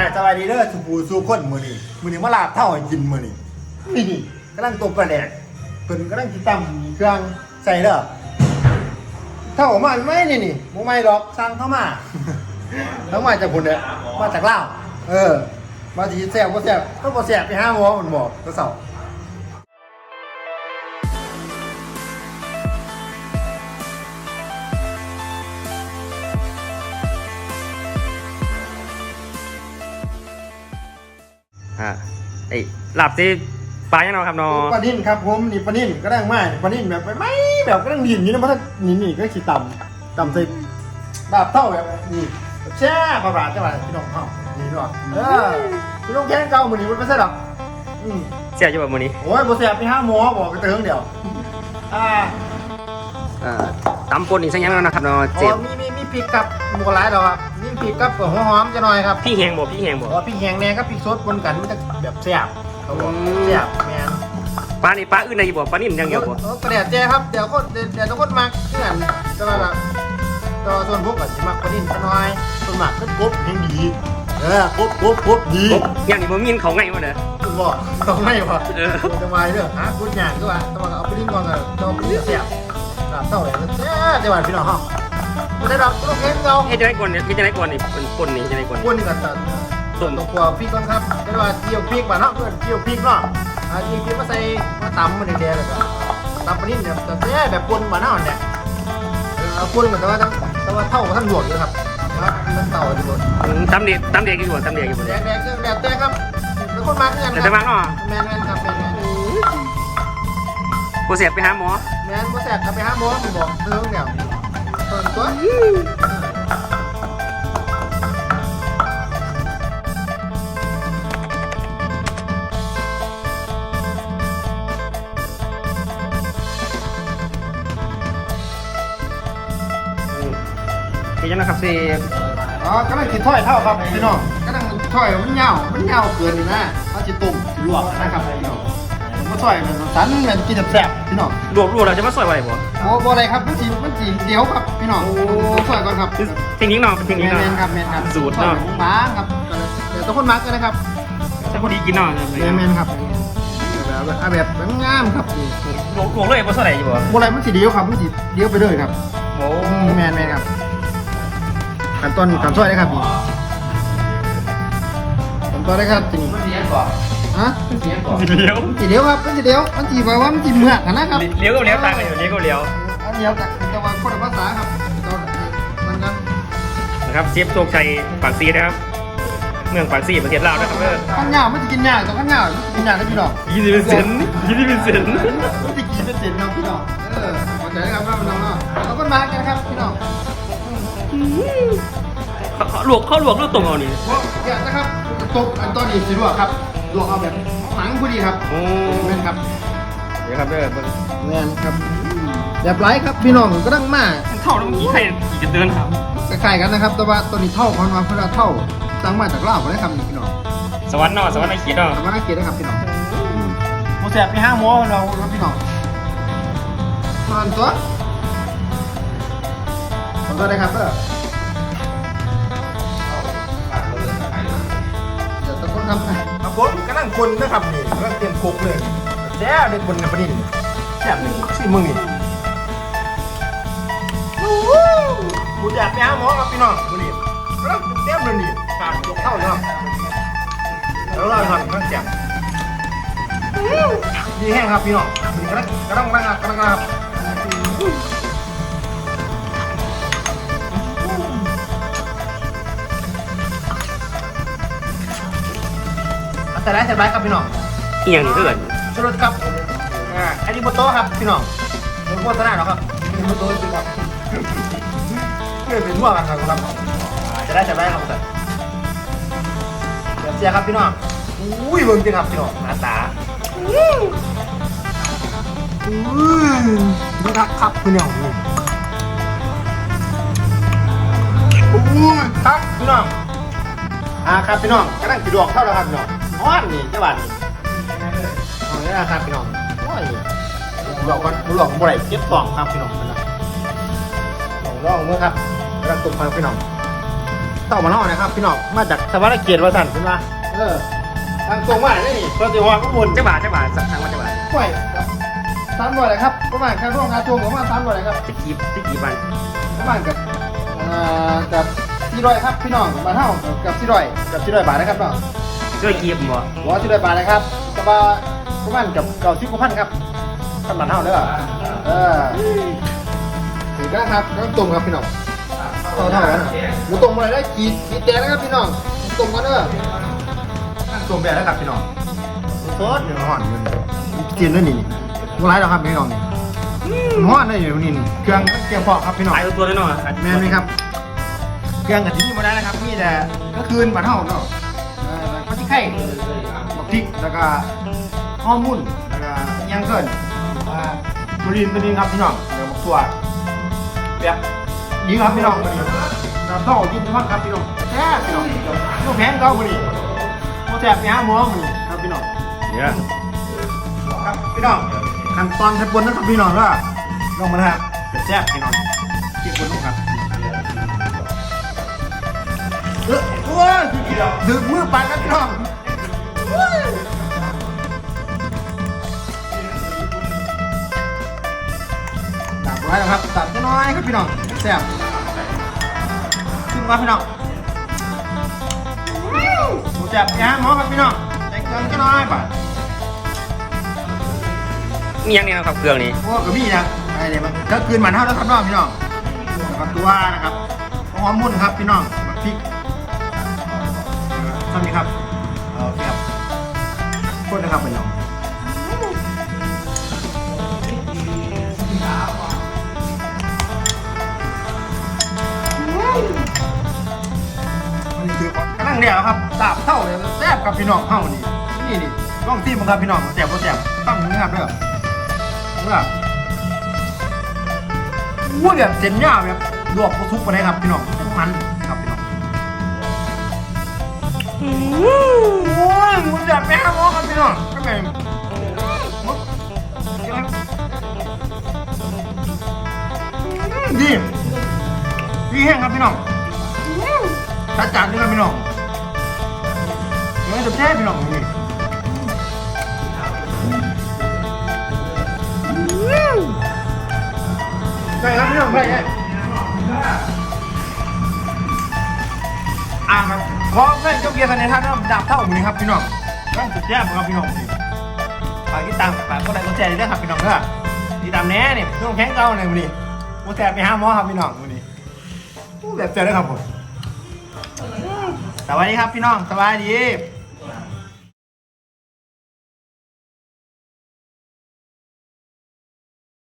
าสบายดีเด้อสุภูสุคนมือนี่มือนี่มาลาบเท่าให้กินมือนี้นี่นี่กำลังตบประแดกเพิ่นกำลังจิตำเครื่องใส่เด้อเท่ามาไม่นี่นี่บ่ไม่หรอกสั่งเข้ามาเข้ามาจากพุ่นเด้อมาจากลาวเออมาสิแซ่บบ่แซ่บถ้าบ่แซ่บไปหาหมอมันบอกแตะเช้า อ่าไอ้หลับสิปลายังเนาะครับเนาะปลานิ่นครับผมนี่ปลานิ่นก็ได้มากปลานิ่นแบบไปไม่แบบก็ต้องดินอยู่นะเพราะถ้านี่นี่ก็สิตำตำใส่ลาบเท่าแบบนี่แช่ปลาบาดจังหวะพี่น้องเฮานี่เนาะเออพี่น้องแกงเก่ามื้อนี้มันบ่ใช่ดอกอืมเสียอยู่แบบมื้อนี้โอ้ยบ่แซ่บไปหาหมอบอกกันเถิงเดียวอ่าอ่าตำป่นอีกสักอยังแล้วนะครับเนาะอ๋เจ็อบมีมีมีพริกกับหมูกระไรดอกครับ มีพริกกับหัวหอมจะหน่อยครับพี่แหงบ่พี่แหงบ่เพราะว่าพริกแห้งแน่กับพริกสดปนกันมันจะแบบแซ่บเขาบอกอืมแซ่บแม่นปลานี่ปลาอื่นได้อยู่บ่ปลานิ่มอยังเดียวบ่เออกระเดียดแจ้ครับเดี๋ยวก็เดี๋ยวเดี๋ยวทุกคนมักเพื่อนจะมาแบบก็ส่วนพวกก็จะมักประดินกันหน่อยส่วนมากก็กบเฮงดีเออกบกบกบดีกบอย่างนี้บ่มีเขาไงวะเด้อคือบอกต้องไม่พอเออจะมาเรื่องหาพูดอย่างก็ว่าต้องมาเอาประดินก่อนก็ต้องประดินเสียบตามเท่าไหร่แซ่บจังหวัดพี่น้องห้อง ไม่ได้ดอกลูกเห็นเงาเฮ็ดจังได๋ก่อนเนี่ยเฮ็ดจังได๋ก่อนนี่เป็นป่นนี่เฮ็ดจังได๋ก่อนคนนี่ก็ตัดต้มตัวกลัวพริกก่อนครับจะว่าเกี่ยวพริกมาเนาะเพื่อนเกี่ยวพริกเนาะอ่าเกี่ยวพริกมาใส่มาตำมันแดงๆเลยก็ตำประดินเนี่ยแต่แซ่บแบบปนมาเนาะเนี่ยเอาพูดกันแต่ว่าแต่ว่าเท่ากับท่านหลวงอยู่ครับนะครับท่านเต่าอยู่บนอืมตำเด็กตำเด็กอยู่บ่ตำเด็กอยู่บ่แดเนี่ยงแดงแดงแดงครับเป็นคนมาเงินแต่จะมาเนาะแมนแมนครับแมนแมนบ่เสียบไปหาหมอแมนบ่แสบครับไปห้าโมงผมบอกเติมเดี๋ยว เติมตัวอืมเฮ็ดจังนะครับสิอ๋อกำลังกินถ้อยเท่าครับพี่น้องกำลังถ้อยมันเงามันเงาเกินนะมันจะตุ่มลวกนะครับพี่น้อง มก็ถ้อยมันสันมันกินแซ่บพี่น้องรวบรวบแล้วจะมาซอยบ่ได้บ่โบโบอะไรครับมันจีมันจีเดี๋ยวครับพี่น้องถ้อยก่อนครับคือเทคนิคเนาะเป็นเทคนิคแมเนาะนครับแมนครับสูตรเนาะบ้างครับเดี๋ยวทุกคนมากันนะครับแต่พอดีกินเนาะแมนแมนครับแบบเอาแบบงามครับนี่รวบรวบเลยบ่เท่าไหร่อยู่บ่โบอะไรมันสีเดียวครับมันสีเดียวไปเลยครับโอ้แมนแมนครับขั้นตอนขั้นซอยนะครับนี่ขั้นตอนนะครับจริง ฮะเลี้ยวมันสีเดียวครับมันสีเดียวมันสีแปลว่ามันสีเหมือกนะครับเลี้ยวกับเลี้ยวต่างกันอยู่เลี้ยวกับเลี้ยวอันเดียวกับแต่ว่าคนละภาษาครับตอนมันกันนะครับเชฟโชคชัยปากซีนะครับ เมืองปากซีประเทศลาวนะครับเออข้างเหงามันจะกินยากแต่ข้างเหงามันจะกินยากนะพี่น้องยี่สิบเป็นเซนยี่สิบเป็นเซนมันจะกินเป็นเศษครับพี่น้องเออขอใจนะครับว่าพี่น้องเนาะเราก็มากันครับพี่น้องเขาลวกเขาลวกแล้วตรงเอานี่เพราะอยากนะครับตกอันตอนนี้สิลวกครับ ลวกเอาแบบหนังพอดีครับโอ้แม่นครับเดี๋ยวครับเด้อเบิ่งแม่นครับแบบไรครับพี่น้องก็ต้องมาเท่าแล้วเมื่อกี้ใครขี่จะเดินครับคล้ายๆกันนะครับ แต่ว่าตัวนี้เท่ากันมาเพราะว่าเท่าตั้งมาจากลาวก็ได้ครับนี่พี่น้องสวรรค์เนาะสวรรค์ในขีดเนาะทำมาได้เกียรตินะครับพี่น้องโมแสบไปห้าโมงเราครับพี่น้องนอนตัวขอตัวได้ครับเด้อเดี๋ยวตะโกนทำครั บผมก็นั่งคนนะครับนี่กำลังเตรียมคุกเลยแซ่บเด็กบนกับปนินแซ่บนี่สิมึงนี่กูอยากไปหาหมอครับพี่น้องวันนี้กำลังเตรียมเลยนี่ขาดยกเท่าเลยครับแล้วเราทำกำลังแซ่บดีแห้งครับพี่น้องนี่กำลังกำลังกำลังกำลังครับ แต่ไรแต่ไรครับพี่น้องอีหยังนี่คือกันสรุปครับอ่าอันนี้โมโต้ครับพี่น้องผมโฆษณาหรอกครับนี่โมโต้จริงครับเพื่อเป็นมั่วกันครับครับอ่าจะได้จะได้ครับแต่เดี๋ยวเสียครับพี่น้องอุ้ยเบิ่งจริงครับพี่น้องหน้าตาอุ้ยนี่ครับครับพี่น้องอุ้ยครับพี่น้องอ่าครับพี่น้องกำลังจะดอกเท่าแล้วครับพี่น้อง อ้อนนี่เจ้าบ้านนี่เอาเนี่ยนะครับพี่น้องโอ้ยหลอกกันหลอกบ่ได้เก็บกล่องครับพี่น้องมันนะลองเมื่อครับกำลังตุ่มครับพี่น้องเต่ามาเท่านะครับ พี่น้องมาจากสวัสดิ์เกียรติวสันต์ใช่ไหมเออทางตรงมาได้นี่ปฏิวัติข้างบนเจ้าบ่าวเจ้าบ่าวสั่งทางว่าเจ้าบ่าวห่วยครับสามร้อยเลยครับประมาณค่าร่วมงานตัวประมาณสามร้อยเลยครับจะกี่จะกี่วันประมาณกับอ่อกับสี่ร้อยครับพี่น้องมาเท่ากับสี่ร้อยกับสี่ร้อยบาทนะครับน้อง ด้วยกีบบ่หัวสี่ร้อยบาทนะครับแต่ว่าประมาณกับเก้าสิบกว่าพันครับขั้นบาทเท่าเด้อเออถึงกันครับน้ำตุ่มครับพี่น้องเท่าเท่ากันหมูตุ่มอะไรได้ขีดขีดแดงนะครับพี่น้องหมูตุ่มกันเด้อน้ำตุ่มแบบนะครับพี่น้องซอสเดี๋ยวห่อนมันกินได้นี่มื่อไรแล้วครับพี่น้องนี่ห่อนได้อยู่นี่นี่เครื่องเกี่ยวพอครับพี่น้องตายตัวแน่นอนแม่นไหมครับ เครื่องกับที่นี่มาได้นะครับมีแต่ก็คืนบัตรเท่าเนาะเอ่อข้าวที่ ไข่บักพริกแล้วก็ข้อมุ่นแล้วก็ย่างเกินอ่าบรินบรินครับพี่น้องเดี๋ยวบักตัวแบบนี้ครับพี่น้องบรินเราต้องกินทุกวันครับพี่น้องแซ่บพี่น้องต้องแพงเก้าบรินโมแซ่บเนี่ยหม้อบรินครับพี่น้องเดี๋ยวครับพี่น้องขั้นตอนขั้นบนนะครับพี่น้องว่าลงมานะครับแซ่บพี่น้องที่บนลงครับ เออโอ้ยดึกมือไปครับพี่น้องโอ้ยตับไว้แล้วครับตับจะน้อยครับพี่น้องแซ่บขึ้นมาพี่น้องหมูแซ่บยาหมอครับพี่น้องแต่งเกินก็น้อยป่ะมียังเนี่ยนะครับเครื่องนี้พวกกับพี่นะไอ้เนี่ยมันก็คืนหมันเท่าแล้วครับน้องพี่น้องกับตัวนะครับหอมมุ่นครับพี่น้องบักพริกเท่านี้ครับโอเคครับพูดนะครับพี่น้องอันนี้คือกำลังเดียวครับตาบเท่าเลยแซ่บกับพี่น้องเท่านี่นี่นี่ต้องที่มึงครับพี่น้องแซ่บก็แซ่บตั้งเนื้อเด้อเมื่อวู้แบบเจ็นย่าแบบลวกทุกไปเลยครับพี่น้องมัน โอ้ยหมูจับแม่หมอครับพี่น้องทำไมดีดีแห้งครับพี่น้องจัดจานด้วยครับพี่น้องเดี๋ยวจะแช่พี่น้องนี่ใช่ครับพี่น้องใช่ใช่อ่าครับ ขอเพื่อนเจ้าเกียร์กันในท่านดับเท่าหมูนี่ครับพี่น้องต้องสุดแย่ครับพี่น้องนี่ฝากติดตามฝากกดไลค์กดแชร์ด้วยครับพี่น้องเด้อติดตามแน่เนี่ยพี่น้องแข้งเก่าเลยวันนี้มูแสบไปห้าหมอครับพี่น้องวันนี้อู้แบบเจอได้ครับผมสวัสดีครับพี่น้องสวัสดี